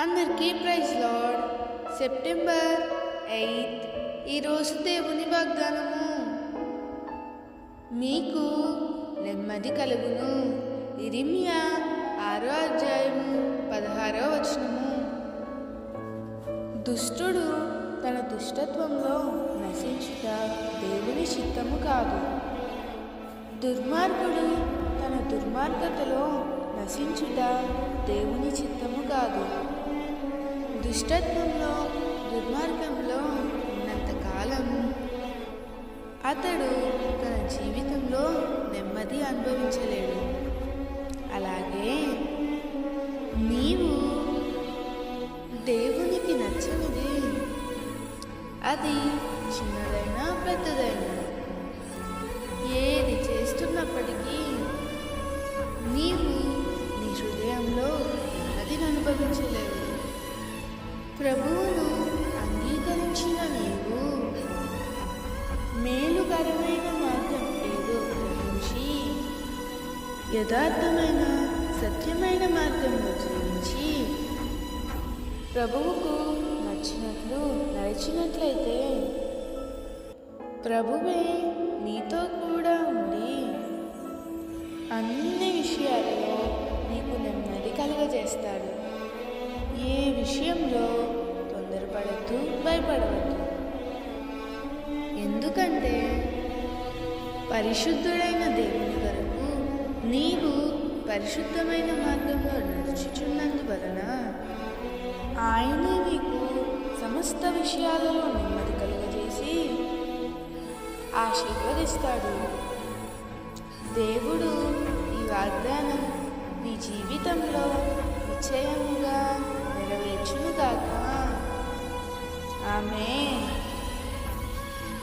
అందరికీ praise lord September eighth. ఈరోజు దేవుని వాగ్దానము. మీకు నెమ్మది కలుగును. ఇరిమియా ఆరో అధ్యాయము పదహారో వచనము. దుష్టుడు తన దుష్టత్వంలో నశించుట దేవుని చిత్తము కాదు. దుర్మార్గుడు తన దుర్మార్గతలో నశించుట దేవుని చిత్తము కాదు. దుష్టత్వంలో దుర్మార్గంలో ఉన్నంతకాలం అతడు తన జీవితంలో నెమ్మది అనుభవించలేడు. అలాగే నీవు దేవునికి నచ్చినది. అది చిన్నదైనా పెద్దదైనా. ఏది చేస్తున్నప్పటికీ నీవు నీ హృదయంలో నెమ్మదిని అనుభవించలేవు. ప్రభువును అంగీకరించిన నీవు మేలుకరమైన మార్గం ఏదో గ్రహించి యథార్థమైన సత్యమైన మార్గంలో జీవించి ప్రభువుకు నచ్చినట్లు నడిచినట్లయితే ప్రభువే నీతో కూడా ఉండి అన్ని విషయాలలో నీకు నెమ్మది కలుగజేస్తాడు. ఏ విషయంలో ఎందుకంటే పరిశుద్ధుడైన దేవుని కొరకు నీవు పరిశుద్ధమైన మార్గంలో నడుచుచున్నందువలన ఆయన నీకు సమస్త విషయాలలో నెమ్మది కలుగజేసి ఆశీర్వదిస్తాడు. దేవుడు ఈ వాగ్దానం నీ జీవితంలో నిశ్చయముగా నెరవేర్చునుగాక. ఆమె